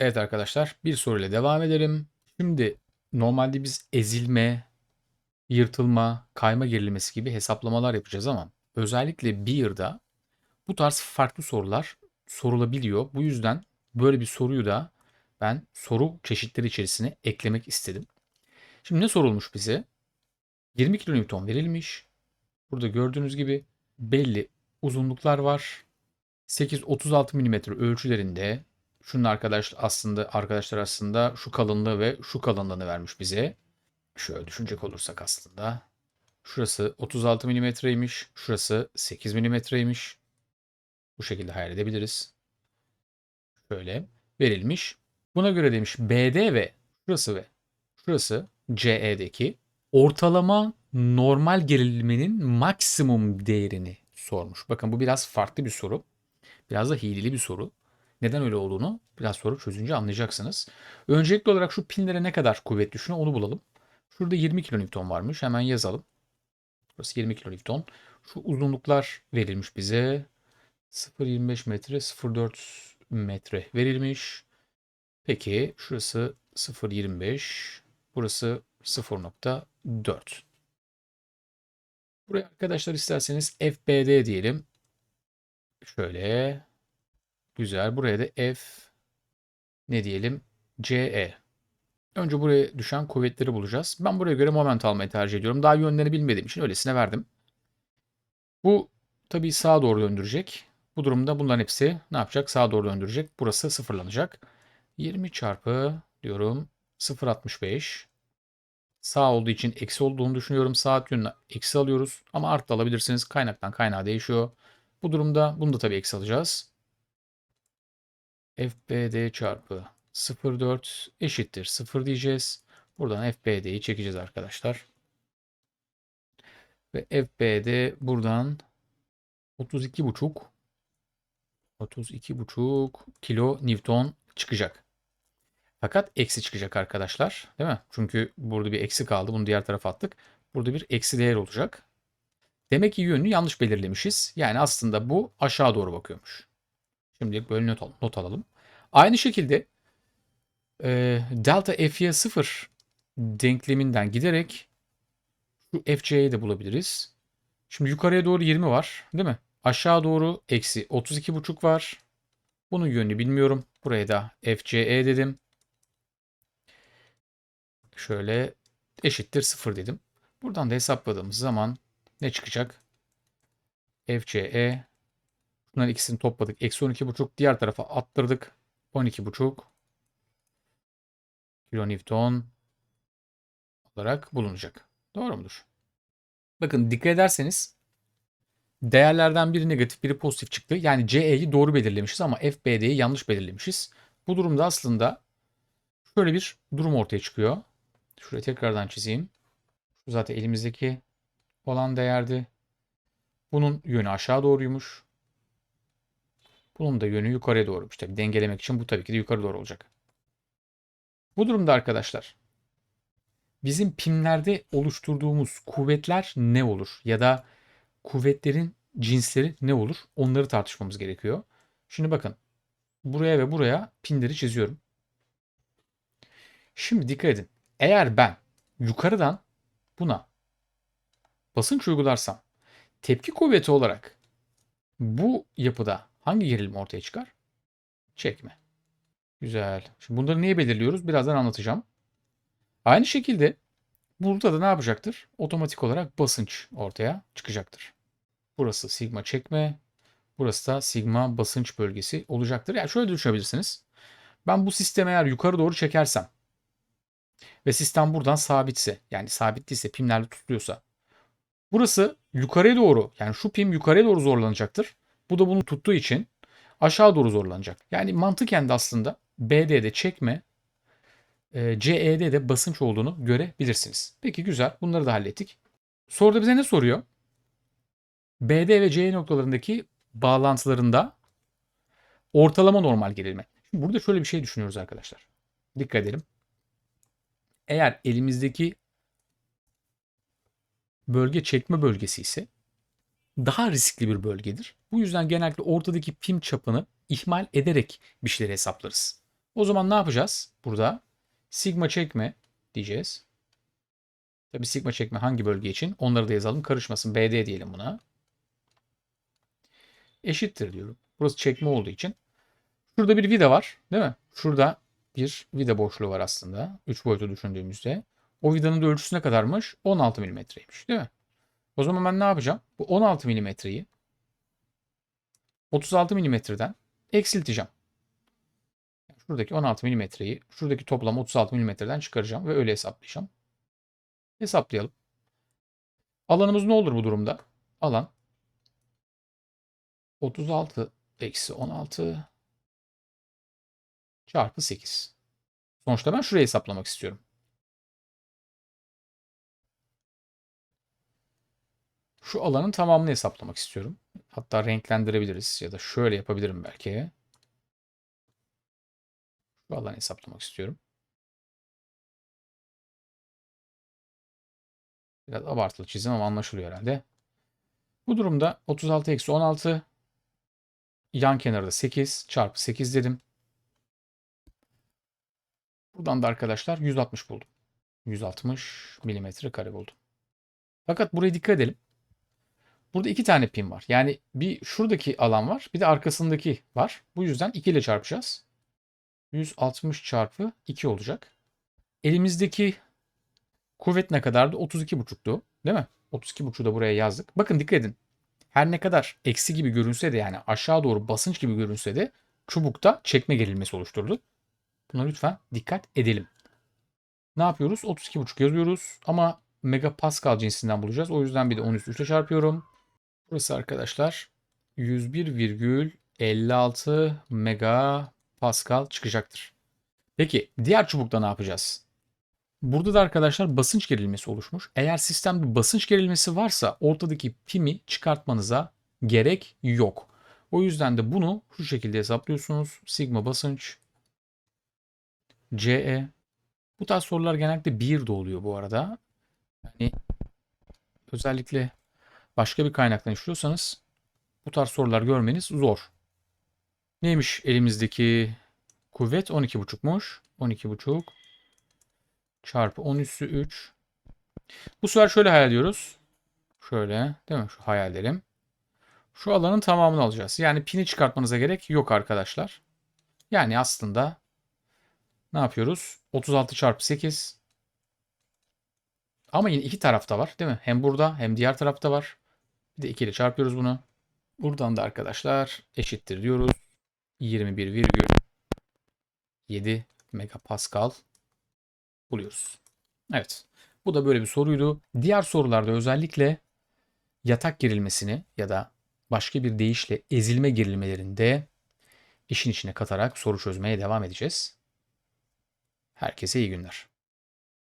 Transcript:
Evet arkadaşlar bir soruyla devam edelim. Şimdi normalde biz ezilme, yırtılma, kayma gerilimesi gibi hesaplamalar yapacağız ama özellikle Beer'da bu tarz farklı sorular sorulabiliyor. Bu yüzden böyle bir soruyu da ben soru çeşitleri içerisine eklemek istedim. Şimdi ne sorulmuş bize? 20 kN verilmiş. Burada gördüğünüz gibi belli uzunluklar var. 8-36 mm ölçülerinde şunun arkadaş aslında arkadaşlar aslında şu kalınlığı ve şu kalınlığını vermiş bize. Şöyle düşünecek olursak aslında şurası 36 mm'ymiş, şurası 8 mm'ymiş. Bu şekilde hayal edebiliriz. Şöyle verilmiş. Buna göre demiş BD ve şurası ve şurası CE'deki ortalama normal gerilmenin maksimum değerini sormuş. Bakın bu biraz farklı bir soru. Biraz da hileli bir soru. Neden öyle olduğunu biraz sonra çözünce anlayacaksınız. Öncelikli olarak şu pinlere ne kadar kuvvet düşüyor onu bulalım. Şurada 20 kilonewton varmış. Hemen yazalım. Burası 20 kilonewton. Şu uzunluklar verilmiş bize. 0.25 metre, 0.4 metre verilmiş. Peki şurası 0.25. Burası 0.4. Buraya arkadaşlar isterseniz FBD diyelim. Şöyle. Güzel. Buraya da F ne diyelim? CE. Önce buraya düşen kuvvetleri bulacağız. Ben buraya göre moment almayı tercih ediyorum. Daha yönlerini bilmediğim için öylesine verdim. Bu tabii sağa doğru döndürecek. Bu durumda bunların hepsi ne yapacak? Sağa doğru döndürecek. Burası sıfırlanacak. 20 çarpı diyorum 0.65. Sağ olduğu için eksi olduğunu düşünüyorum. Saat yönüne eksi alıyoruz. Ama art da alabilirsiniz. Kaynaktan kaynağa değişiyor. Bu durumda bunu da tabii eksi alacağız. FBD çarpı 0.4 eşittir 0 diyeceğiz. Buradan FBD'yi çekeceğiz arkadaşlar. Ve FBD buradan 32,5 32,5 kilo Newton çıkacak. Fakat eksi çıkacak arkadaşlar. Değil mi? Çünkü burada bir eksi kaldı. Bunu diğer tarafa attık. Burada bir eksi değer olacak. Demek ki yönünü yanlış belirlemişiz. Yani aslında bu aşağı doğru bakıyormuş. Şimdilik böyle not, al not alalım. Aynı şekilde e, delta F'ye 0 denkleminden giderek şu FC'yi de bulabiliriz. Şimdi yukarıya doğru 20 var değil mi? Aşağı doğru eksi 32,5 var. Bunun yönünü bilmiyorum. Buraya da FCE dedim. Şöyle eşittir 0 dedim. Buradan da hesapladığımız zaman ne çıkacak? FCE Bunların ikisini topladık. Eksi 12,5 diğer tarafa attırdık. 12,5 kilonewton olarak bulunacak. Doğru mudur? Bakın dikkat ederseniz değerlerden biri negatif biri pozitif çıktı. Yani CE'yi doğru belirlemişiz ama FBD'yi yanlış belirlemişiz. Bu durumda aslında şöyle bir durum ortaya çıkıyor. Şurayı tekrardan çizeyim. Şu zaten elimizdeki olan değerdi. Bunun yönü aşağı doğruymuş. Bunun da yönü yukarıya doğruymuş. Tabii dengelemek için bu tabii ki de yukarı doğru olacak. Bu durumda arkadaşlar bizim pimlerde oluşturduğumuz kuvvetler ne olur? Ya da kuvvetlerin cinsleri ne olur? Onları tartışmamız gerekiyor. Şimdi bakın buraya ve buraya pinleri çiziyorum. Şimdi dikkat edin. Eğer ben yukarıdan buna basınç uygularsam tepki kuvveti olarak bu yapıda hangi gerilim ortaya çıkar? Çekme. Güzel. Şimdi bunları niye belirliyoruz? Birazdan anlatacağım. Aynı şekilde burada da ne yapacaktır? Otomatik olarak basınç ortaya çıkacaktır. Burası sigma çekme. Burası da sigma basınç bölgesi olacaktır. Yani şöyle düşünebilirsiniz. Ben bu sistemi eğer yukarı doğru çekersem ve sistem buradan sabitse yani sabit değilse pimlerle tutuluyorsa burası yukarıya doğru yani şu pim yukarıya doğru zorlanacaktır. Bu da bunu tuttuğu için aşağı doğru zorlanacak. Yani mantıken de aslında BD'de çekme e, CE'de de basınç olduğunu görebilirsiniz. Peki güzel. Bunları da hallettik. Soruda bize ne soruyor? BD ve CE noktalarındaki bağlantılarında ortalama normal gerilme. Şimdi burada şöyle bir şey düşünüyoruz arkadaşlar. Dikkat edelim. Eğer elimizdeki bölge çekme bölgesi ise daha riskli bir bölgedir. Bu yüzden genellikle ortadaki pim çapını ihmal ederek bir şeyleri hesaplarız. O zaman ne yapacağız burada? Sigma çekme diyeceğiz. Tabi sigma çekme hangi bölge için? Onları da yazalım. Karışmasın. BD diyelim buna. Eşittir diyorum. Burası çekme olduğu için. Şurada bir vida var. Değil mi? Şurada bir vida boşluğu var aslında. 3 boyutu düşündüğümüzde. O vidanın da ölçüsü ne kadarmış? 16 milimetreymiş. Değil mi? O zaman ben ne yapacağım? Bu 16 milimetreyi 36 milimetreden eksilteceğim. Şuradaki 16 milimetreyi şuradaki toplam 36 milimetreden çıkaracağım ve öyle hesaplayacağım. Hesaplayalım. Alanımız ne olur bu durumda? Alan 36 eksi 16 çarpı 8. Sonuçta ben şurayı hesaplamak istiyorum. Şu alanın tamamını hesaplamak istiyorum. Hatta renklendirebiliriz ya da şöyle yapabilirim belki. Şu alanı hesaplamak istiyorum. Biraz abartılı çizim ama anlaşılıyor herhalde. Bu durumda 36 eksi 16 yan kenarda 8 çarpı 8 dedim. Buradan da arkadaşlar 160 buldum. 160 milimetre kare buldum. Fakat buraya dikkat edelim. Burada iki tane pin var. Yani bir şuradaki alan var. Bir de arkasındaki var. Bu yüzden 2 ile çarpacağız. 160 çarpı 2 olacak. Elimizdeki kuvvet ne kadardı? 32,5'tu. Değil mi? 32,5'u da buraya yazdık. Bakın dikkat edin. Her ne kadar eksi gibi görünse de yani aşağı doğru basınç gibi görünse de çubukta çekme gerilmesi oluşturdu. Buna lütfen dikkat edelim. Ne yapıyoruz? 32,5 yazıyoruz ama megapascal cinsinden bulacağız. O yüzden bir de 10 üstü 3'e çarpıyorum. Burası arkadaşlar 101,56 megapascal çıkacaktır. Peki diğer çubukta ne yapacağız? Burada da arkadaşlar basınç gerilmesi oluşmuş. Eğer sistemde basınç gerilmesi varsa ortadaki pimi çıkartmanıza gerek yok. O yüzden de bunu şu şekilde hesaplıyorsunuz. Sigma basınç CE. Bu tarz sorular genellikle 1 de oluyor bu arada. Yani özellikle başka bir kaynaktan işliyorsanız bu tarz sorular görmeniz zor. Neymiş elimizdeki kuvvet 12,5'muş. 12,5 çarpı 10 üssü 3. Bu sefer şöyle hayal ediyoruz. Şöyle değil mi? Şu hayal edelim. Şu alanın tamamını alacağız. Yani pini çıkartmanıza gerek yok arkadaşlar. Yani aslında ne yapıyoruz? 36 çarpı 8. Ama yine iki tarafta var değil mi? Hem burada hem diğer tarafta var. Bir de 2 ile çarpıyoruz bunu. Buradan da arkadaşlar eşittir diyoruz. 21,7 megapascal buluyoruz. Evet. Bu da böyle bir soruydu. Diğer sorularda özellikle yatak gerilmesini ya da başka bir deyişle ezilme gerilmelerinde işin içine katarak soru çözmeye devam edeceğiz. Herkese iyi günler.